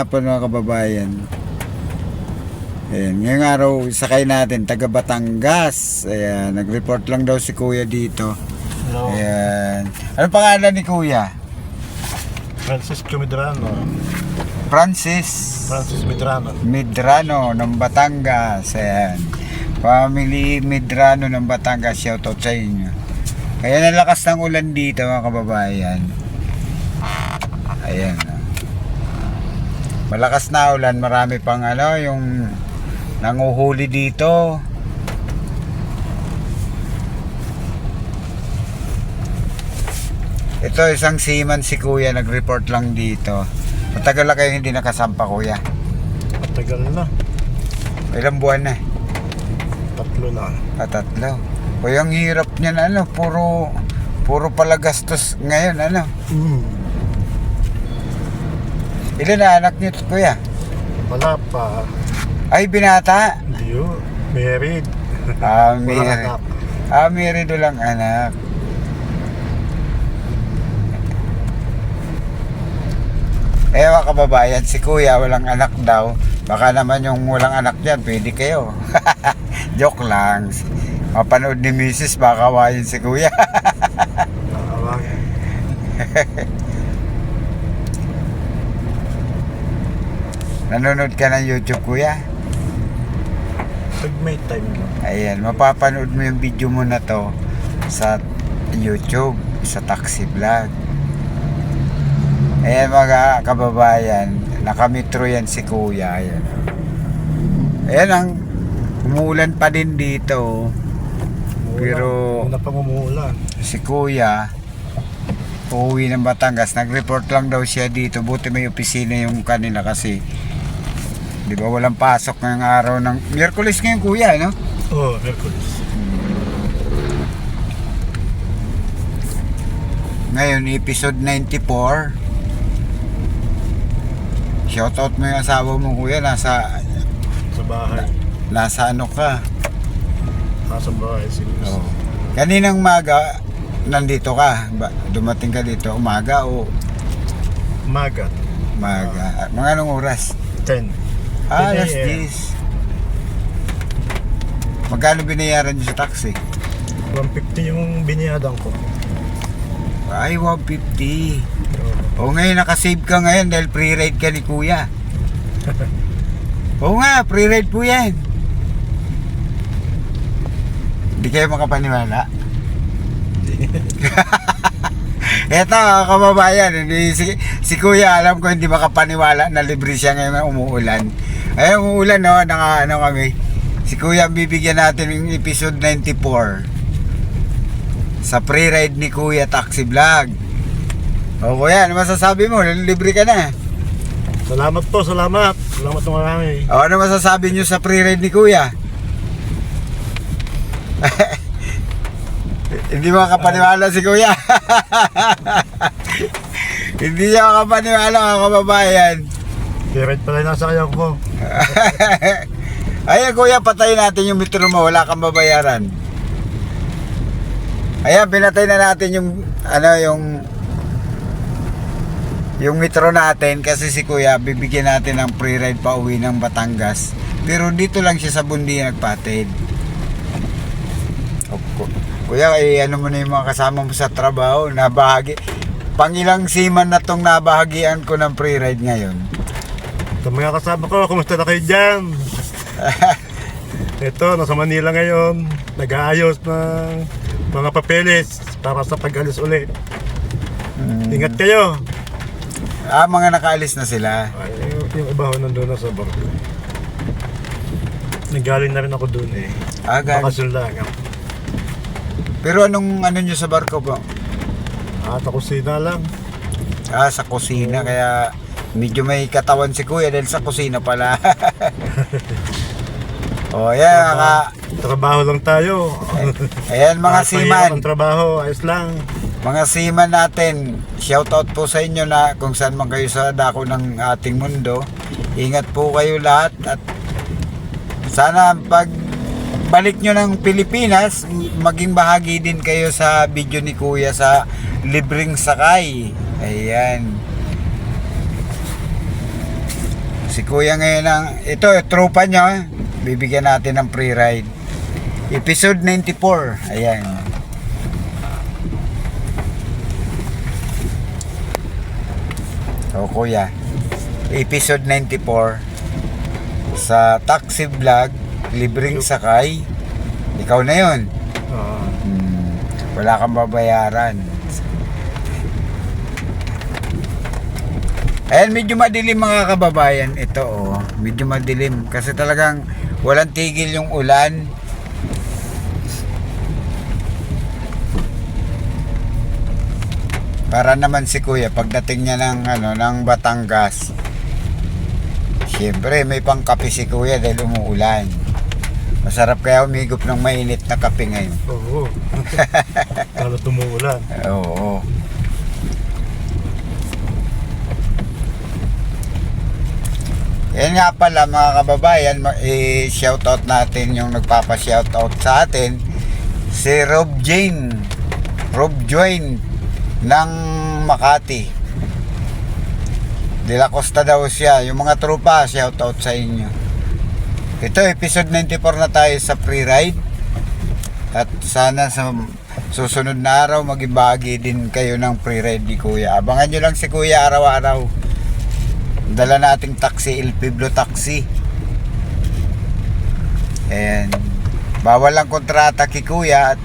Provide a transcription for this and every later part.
hapon mga kababayan. Ayan, ngayong araw, sakay natin, taga Batangas. Ayan, nag-report lang daw si Kuya dito. Hello. Ayan. Ano pangalan ni Kuya? Francisco Medrano. Francis Francis Medrano. Medrano ng Batangas. Ayan. Family Medrano ng Batangas. Shoutout sa inyo. Kaya nalakas ng ulan dito mga kababayan. Ayan. Malakas na ulan. Marami pang ano, yung nanguhuli dito. Ito isang seaman si Kuya nag-report lang dito. Matagal na kayo hindi nakasampa Kuya. Matagal na. Ilang buwan na? Tatlo na. Katatlo. Kuya, ang hirap niyan ano, puro puro pala gastos ngayon ano. Mm. Ilan na anak niyo Kuya? Wala pa. Ay, binata. Hindi yun. Married. Ah, married. Ah, married lang anak. Eh mga kababayan, si kuya walang anak daw. Baka naman yung walang anak dyan, pwede kayo. Joke lang. Mapanood ni Mrs. baka kawain si kuya. Nanonood ka ng YouTube kuya? Pag may time lang. Ayan, mapapanood mo yung video mo na to sa YouTube, sa taxi vlog. Ayan mga kababayan, nakametro yan si kuya. Ayan. Ayan ang umuulan pa din dito. Pero- Una pang umuulan. Si kuya, uuwi ng Batangas. Nag-report lang daw siya dito. Buti may opisina yung kanila kasi di ba walang pasok ngayong araw ng Miyerkules ngayon kuya, no? Oh, Merkulis. Ngayon, episode 94. Shoutout mo yung asawa mo, kuya. Nasa, Sa bahay. nasa ano ka? Nasa bahay. Sinis. Oh. Kaninang maga, nandito ka. Ba, dumating ka dito, umaga o Magat. maga? Mga anong oras? 10. Ah, 10 alas a.m. 10. Magkano binayaran niyo sa taxi? 150 yung biniyadan ko. Ay, 150. Oh. O ngayon, nakasave ka ngayon dahil pre-ride ka ni kuya. Oo nga, pre-ride po yan. Hindi kayo makapaniwala. Eto, kababayan, hindi, si, si kuya alam ko hindi makapaniwala na libre siya ngayon na umuulan. Ay, umuulan no, naka, ano kami. Si kuya bibigyan natin ng episode 94 sa pre-ride ni kuya taxi vlog. O kuya, ano masasabi mo? Libre ka na. Salamat po, salamat. Salamat ng marami. O ano masasabi nyo sa pre-ride ni kuya? Hindi makapaniwala si kuya. Hindi niya makapaniwala mga kababayan. Direct pala nasa kaya ko. Ayan kuya, patayin natin yung metro mo. Wala kang babayaran. Ayan, pinatay na natin yung ano yung yung metro natin kasi si kuya bibigyan natin ng free ride pa uwi ng Batangas. Pero dito lang siya sa Bundi nagpatid. O, ku- Kuya, eh, ano mo na yung mga kasama mo sa trabaho, nabahagi. Pangilang seaman na tong nabahagian ko ng free ride ngayon. Sa mga kasama ko, kumusta na kayo dyan? Ito, nasa Manila ngayon. Nag-aayos ng mga papeles para sa pag-alis ulit. Ingat kayo. Ah, mga nakaalis na sila. Ay, yung, iba ho nandun na sa barko. Nagaling na rin ako dun eh. Ah, gan- Bakasyon lang. Pero anong ano nyo sa barko po? At ako sina lang. Ah, sa kusina. Kaya medyo may katawan si kuya dahil sa kusina pala. oh, yeah, mga, Trabaho lang tayo. ayan mga seaman. ang trabaho, ayos lang. Mga seaman natin, shoutout po sa inyo na kung saan man kayo sa dako ng ating mundo. Ingat po kayo lahat at sana pag balik nyo ng Pilipinas, maging bahagi din kayo sa video ni Kuya sa libreng sakay. Ayan. Si kuya ngayon ang, ito, tropa niya, bibigyan natin ng free ride. Episode 94, ayan. O kuya, episode 94 sa taxi vlog, libreng sakay. Ikaw na yun. Ah, Hmm, wala kang babayaran. Ayan, medyo madilim mga kababayan. Ito, oh. Medyo madilim. Kasi talagang walang tigil yung ulan. Para naman si Kuya, pagdating niya ng, ano, ng Batangas, Siyempre, may pangkape si Kuya dahil umuulan. Masarap kaya umigop ng mainit na kape ngayon. oo. Lalo tumuulan. Oo. Yan nga pala mga kababayan, i-shoutout natin yung nagpapa-shoutout sa atin, si Rob Jane, Rob Join ng Makati. De La Costa daw siya. Yung mga tropa, shoutout sa inyo. Ito, episode 94 na tayo sa free ride. At sana sa susunod na araw magibagi din kayo ng free ride ni Kuya. Abangan nyo lang si Kuya araw-araw. Dala nating taxi, El Pueblo Taxi. And bawal lang kontrata kay Kuya at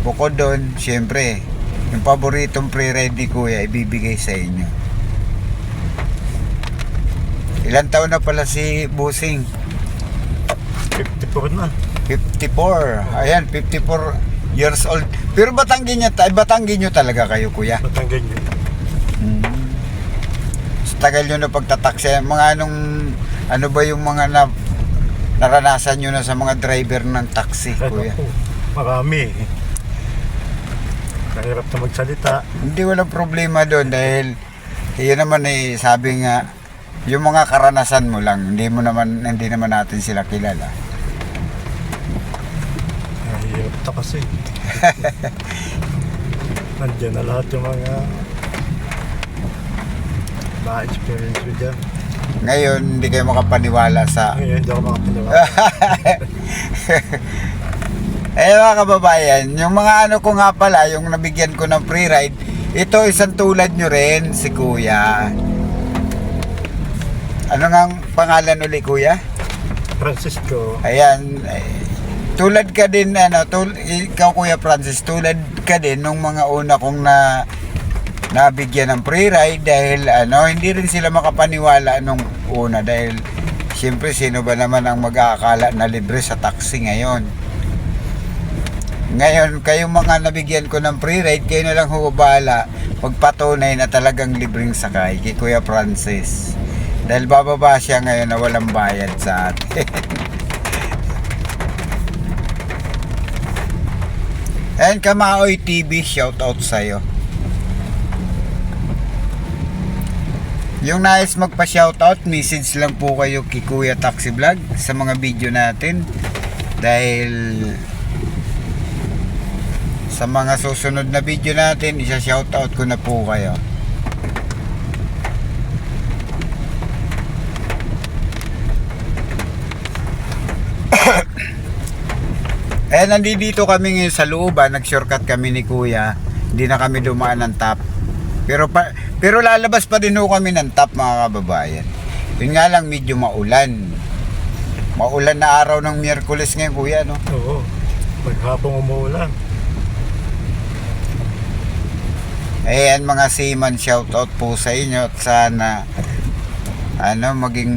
bukod doon, syempre, yung paboritong free ride ni Kuya ibibigay sa inyo. Ilan taon na pala si Busing? 54 na. 54. Ayan, 54 years old. Pero Batanggen niya, ta- Batanggen nyo talaga kayo, kuya. Matanggan yun. Tagal nyo na pagtataksi, mga anong, ano ba yung mga na, naranasan nyo na sa mga driver ng taxi, Ay, kuya? naku, marami. Kahirap na magsalita. Hindi walang problema doon dahil yun naman eh, sabi nga, yung mga karanasan mo lang, hindi mo naman, hindi naman natin sila kilala. Mahirap na kasi. Nandiyan na lahat yung mga na-experience ko dyan. Ngayon, hindi kayo makapaniwala sa Ngayon, hindi ako makapaniwala. Eh mga kababayan, yung mga ano ko nga pala, yung nabigyan ko ng free ride, ito isang tulad nyo rin, si Kuya. Ano nga ang pangalan uli Kuya? Francisco, Ayan, eh, tulad ka din, ano, tul ikaw Kuya Francis, tulad ka din nung mga una kong na nabigyan ng free ride dahil ano, hindi rin sila makapaniwala nung una dahil siyempre sino ba naman ang mag-aakala na libre sa taxi ngayon. Ngayon, kayong mga nabigyan ko ng free ride, kayo na lang hubala pagpatunay na talagang libreng sakay kay Kuya Francis. Dahil bababa siya ngayon na walang bayad sa atin. And Kamaoy TV, shout out sa'yo. Yung nais magpa-shoutout, message lang po kayo kay Kuya Taxi Vlog sa mga video natin. Dahil sa mga susunod na video natin, isa-shoutout ko na po kayo. Eh, nandito kami ngayon sa looban, nag-shortcut kami ni Kuya. Hindi na kami dumaan ng top. Pero pa, pero lalabas pa din ho kami ng top mga kababayan. Yun nga lang medyo maulan. Maulan na araw ng Miyerkules ngayon, Kuya, no? oo. Paghapong umuulan. Ayan mga seaman, shout out po sa inyo at sana ano maging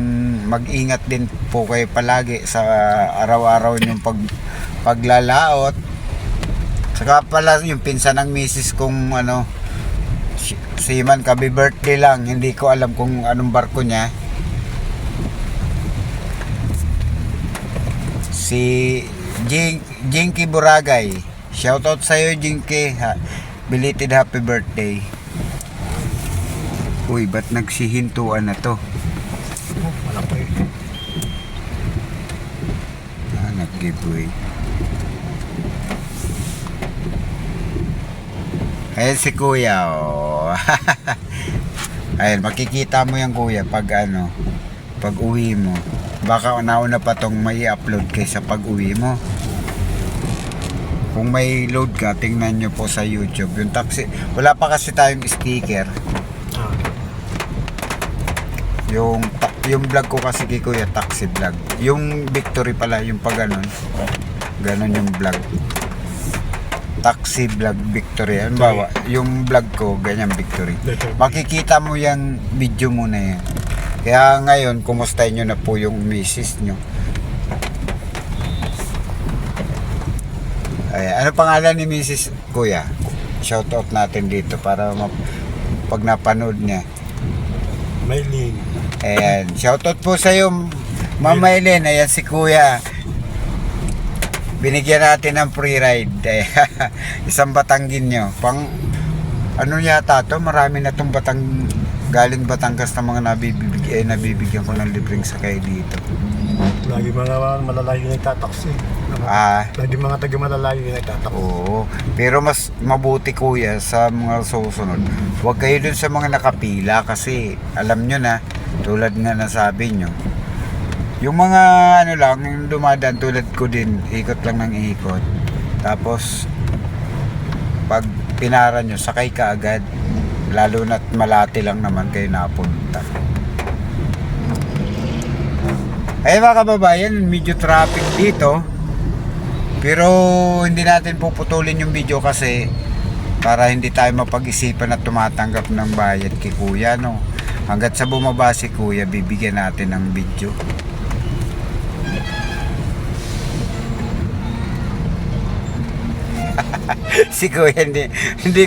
mag-ingat din po kayo palagi sa araw-araw yung pag paglalaot. Saka pala yung pinsan ng misis kong ano seaman kabi birthday lang, hindi ko alam kung anong barko niya. Si Jing Jinky Buragay. Shoutout sa iyo Jinky. Ha, belated happy birthday. Uy, ba't nagsihintuan na to? Oh, malaki. Ah, Ayan si kuya, oh. Ayan, makikita mo yan kuya pag ano, pag uwi mo. Baka nauna pa tong may upload kaysa pag uwi mo. Kung may load ka, tingnan nyo po sa YouTube. Yung taxi, wala pa kasi tayong sticker. Yung, yung vlog ko kasi kay Kuya, taxi vlog. Yung victory pala, yung pag ganon. Ganon yung vlog. Taxi vlog victory. Ano ba? Yung vlog ko, ganyan victory. Makikita mo yung video mo na yan. Kaya ngayon, kumustahin nyo na po yung misis nyo. Ay, ano pangalan ni Mrs. Kuya? Shoutout natin dito para ma- pag napanood niya. Maylin. Ayan, shoutout po sa iyo, Ma'am Maylin. Ayan si Kuya. Binigyan natin ng free ride. Ayan, Isang Batanggin nyo. Pang, ano yata to? Marami na tong Batang, galing Batangas na mga nabibig, eh, nabibigyan ko ng libreng sakay dito. Lagi mga malalayo yung nagtataksi. Ah, Lagi mga taga malalayo yung nagtataksi. oo. Pero mas mabuti kuya sa mga susunod. Huwag kayo dun sa mga nakapila kasi alam nyo na, tulad nga nasabi nyo, yung mga ano lang, yung dumadaan tulad ko din, ikot lang ng ikot. Tapos, pag pinara nyo, sakay ka agad. Lalo na't malati lang naman kayo napunta. Ay mga kababayan, medyo traffic dito. Pero hindi natin puputulin yung video kasi para hindi tayo mapag-isipan at tumatanggap ng bayad kay kuya no. Hanggat sa bumaba si kuya, bibigyan natin ng video. si kuya hindi hindi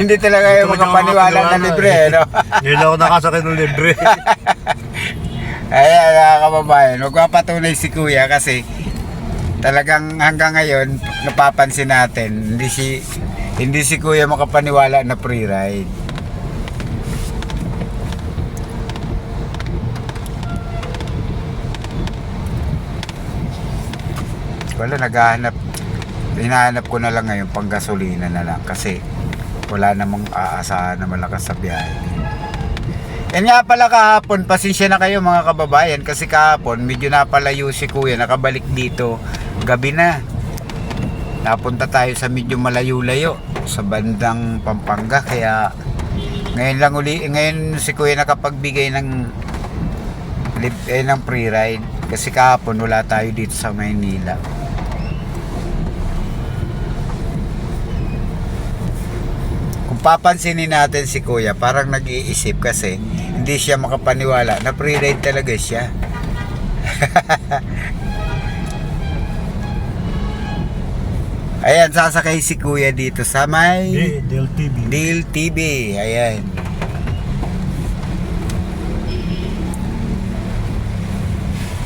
hindi talaga Talaga makapaniwala na libre eh. no. Ngayon ako nakasakay ng libre. Ayan mga kababayan, magpapatunay si kuya kasi talagang hanggang ngayon napapansin natin hindi si hindi si kuya makapaniwala na free ride. Wala naghahanap hinahanap ko na lang ngayon pang gasolina na lang kasi wala namang aasahan na malakas sa biyahe. Yan nga pala kahapon, pasensya na kayo mga kababayan kasi kahapon medyo napalayo si kuya, nakabalik dito gabi na. Napunta tayo sa medyo malayo-layo sa bandang Pampanga kaya ngayon lang uli, ngayon si kuya nakapagbigay ng eh, ng free ride kasi kahapon wala tayo dito sa Maynila. Papansinin natin si Kuya, parang nag-iisip kasi hindi siya makapaniwala na free ride talaga siya. Ayan, sasakay si Kuya dito sa may Del TV. Deal TV. Ayan.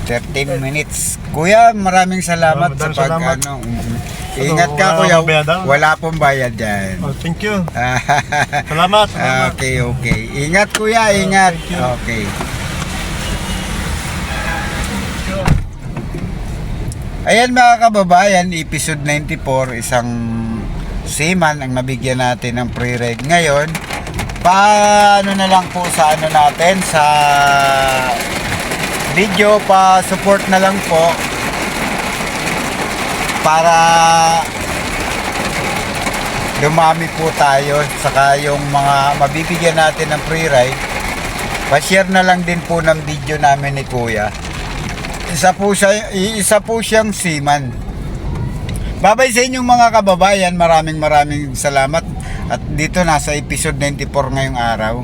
Thirteen minutes. Kuya, maraming salamat Oh, sa pag salamat. ano. Ingat ka wala kuya. bayad, ah? Wala pong bayad dyan. Oh, thank you. Salamat. salamat. okay, okay. Ingat kuya, ingat. thank you. Okay. Ayan mga kababayan, episode 94, isang seaman ang nabigyan natin ng free ride ngayon. Paano na lang po sa ano natin, sa video, pa support na lang po para dumami po tayo saka yung mga mabibigyan natin ng free ride pa-share na lang din po ng video namin ni Kuya. Isa po siya isa po siyang seaman. Babay sa inyong mga kababayan maraming maraming salamat. At dito nasa episode 94 ngayong araw